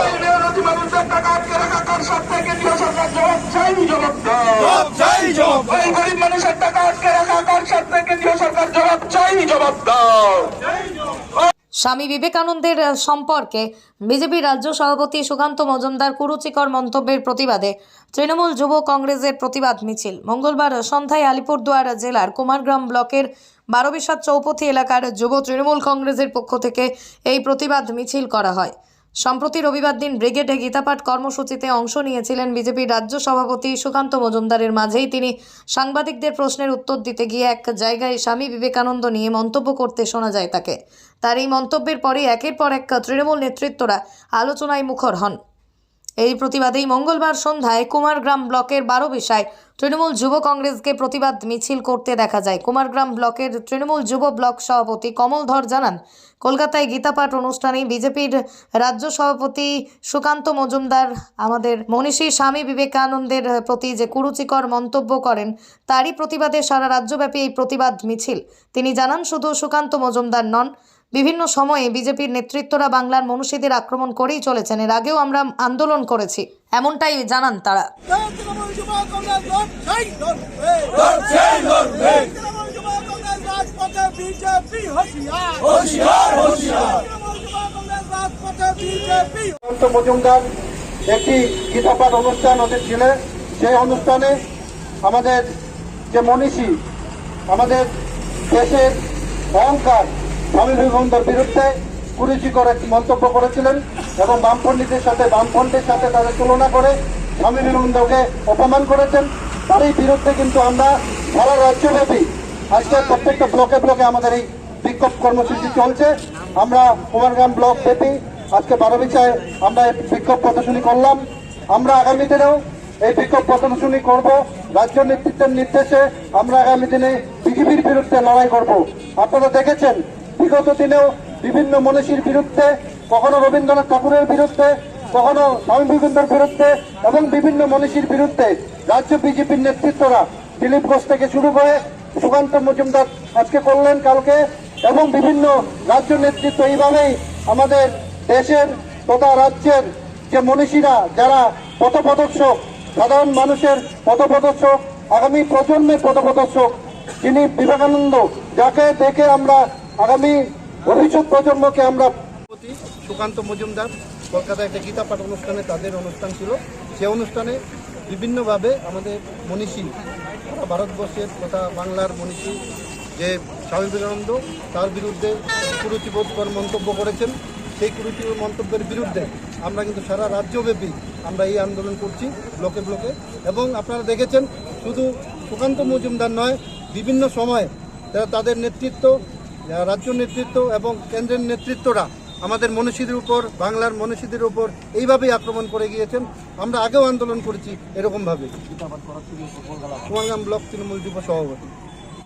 ওই মেহনতি মানুষের টাকা আটকে রাখা কার সব থেকে কেন্দ্রীয় সরকার জবাব চাই জবাব দাও। চাই জবাব ওই গরিব মানুষের টাকা আটকে রাখা কার সব থেকে কেন্দ্রীয় সরকার জবাব চাই জবাব দাও। স্বামী বিবেকানন্দের সম্পর্কে বিজেপি রাজ্য সভাপতি সুকান্ত মজুমদার কুরুচিকর মন্তব্যের প্রতিবাদে তৃণমূল যুব কংগ্রেসের প্রতিবাদ মিছিল। মঙ্গলবার সন্ধ্যায় আলিপুরদুয়ার জেলার কুমারগ্রাম ব্লকের বারোবিশাদ চৌপথি এলাকার যুব তৃণমূল কংগ্রেসের পক্ষ থেকে এই প্রতিবাদ মিছিল করা হয়। সম্প্রতি রবিবার দিন ব্রিগেডে গীতাপাঠ কর্মসূচিতে অংশ নিয়েছিলেন বিজেপির রাজ্য সভাপতি সুকান্ত মজুমদারের মাঝেই তিনি সাংবাদিকদের প্রশ্নের উত্তর দিতে গিয়ে এক জায়গায় স্বামী বিবেকানন্দ নিয়ে মন্তব্য করতে শোনা যায় তাকে। তার এই মন্তব্যের পরে একের পর এক তৃণমূল নেতৃত্বরা আলোচনায় মুখর হন। এই প্রতিবাদেই মঙ্গলবার সন্ধ্যায় কুমারগ্রাম ব্লকের বারো বিষয় তৃণমূল যুব কংগ্রেসকে প্রতিবাদ মিছিল করতে দেখা যায়। কুমারগ্রাম ব্লকের তৃণমূল যুব ব্লক সভাপতি কমল ধর জানান, কলকাতায় গীতাপাঠ অনুষ্ঠানে বিজেপির রাজ্য সভাপতি সুকান্ত মজুমদার, আমাদের মনীষী স্বামী বিবেকানন্দের প্রতি যে কুরুচিকর মন্তব্য করেন, তারই প্রতিবাদে সারা রাজ্যব্যাপী এই প্রতিবাদ মিছিল। তিনি জানান, শুধু সুকান্ত মজুমদার নন বিভিন্ন সময়ে বিজেপির নেতৃত্বরা বাংলার মনীষীদের আক্রমণ করেই চলেছেন। এর আগেও আমরা আন্দোলন করেছি। এমনটাই জানান তারা। একটি গীতাপাঠ অনুষ্ঠান ওদের সেই অনুষ্ঠানে আমাদের যে মনীষী, আমাদের দেশের অহংকার স্বামী বিরুদ্ধে কুরুচিকর একটি মন্তব্য করেছিলেন এবং বামপন্থীদের সাথে বামফ্রন্টের সাথে তাদের তুলনা করে স্বামী বিবেকানন্দকে অপমান করেছেন। তারই বিরুদ্ধে কিন্তু আমরা সারা রাজ্যব্যাপী আজকে প্রত্যেকটা ব্লকে ব্লকে আমাদের এই বিক্ষোভ কর্মসূচি চলছে। আমরা কুমারগ্রাম ব্লক ব্যাপী আজকে বারোবিচায় আমরা এই বিক্ষোভ প্রদর্শনী করলাম। আমরা আগামী দিনেও এই বিক্ষোভ প্রদর্শনী করব। রাজ্য নেতৃত্বের নির্দেশে আমরা আগামী দিনে বিজেপির বিরুদ্ধে লড়াই করব। আপনারা দেখেছেন বিগত দিনেও বিভিন্ন মনীষীর বিরুদ্ধে, কখনো রবীন্দ্রনাথ ঠাকুরের বিরুদ্ধে, কখনো স্বামী বিবেকানন্দের বিরুদ্ধে এবং বিভিন্ন মনীষীর বিরুদ্ধে রাজ্য বিজেপির নেতৃত্বরা দিলীপ ঘোষ থেকে শুরু করে সুকান্ত মজুমদার আজকে করলেন কালকে এবং বিভিন্ন রাজ্য নেতৃত্ব এইভাবেই আমাদের দেশের তথা রাজ্যের যে মনীষীরা যারা পথপ্রদর্শক, সাধারণ মানুষের পথপ্রদর্শক, আগামী প্রজন্মের পথপ্রদর্শক, যিনি বিবেকানন্দ, যাকে দেখে আমরা আগামী ভবিষ্যৎ প্রজন্মকে আমরা সুকান্ত মজুমদার কলকাতায় একটা গীতা পাঠ অনুষ্ঠানে তাদের অনুষ্ঠান ছিল। সে অনুষ্ঠানে বিভিন্নভাবে আমাদের মনীষী ভারতবর্ষের তথা বাংলার মনীষী যে স্বামী বিবেকানন্দ, তার বিরুদ্ধে কুরুচিবোধকর মন্তব্য করেছেন। সেই কুরুচি মন্তব্যের বিরুদ্ধে আমরা কিন্তু সারা রাজ্যব্যাপী আমরা এই আন্দোলন করছি ব্লকে ব্লকে। এবং আপনারা দেখেছেন, শুধু সুকান্ত মজুমদার নয়, বিভিন্ন সময়ে তারা তাদের নেতৃত্ব রাজ্য নেতৃত্ব এবং কেন্দ্রের নেতৃত্বরা আমাদের মনীষীদের উপর বাংলার মনীষীদের উপর এইভাবেই আক্রমণ করে গিয়েছেন। আমরা আগেও আন্দোলন করেছি এরকমভাবে। কুমারগ্রাম ব্লক তৃণমূল যুব সভাপতি।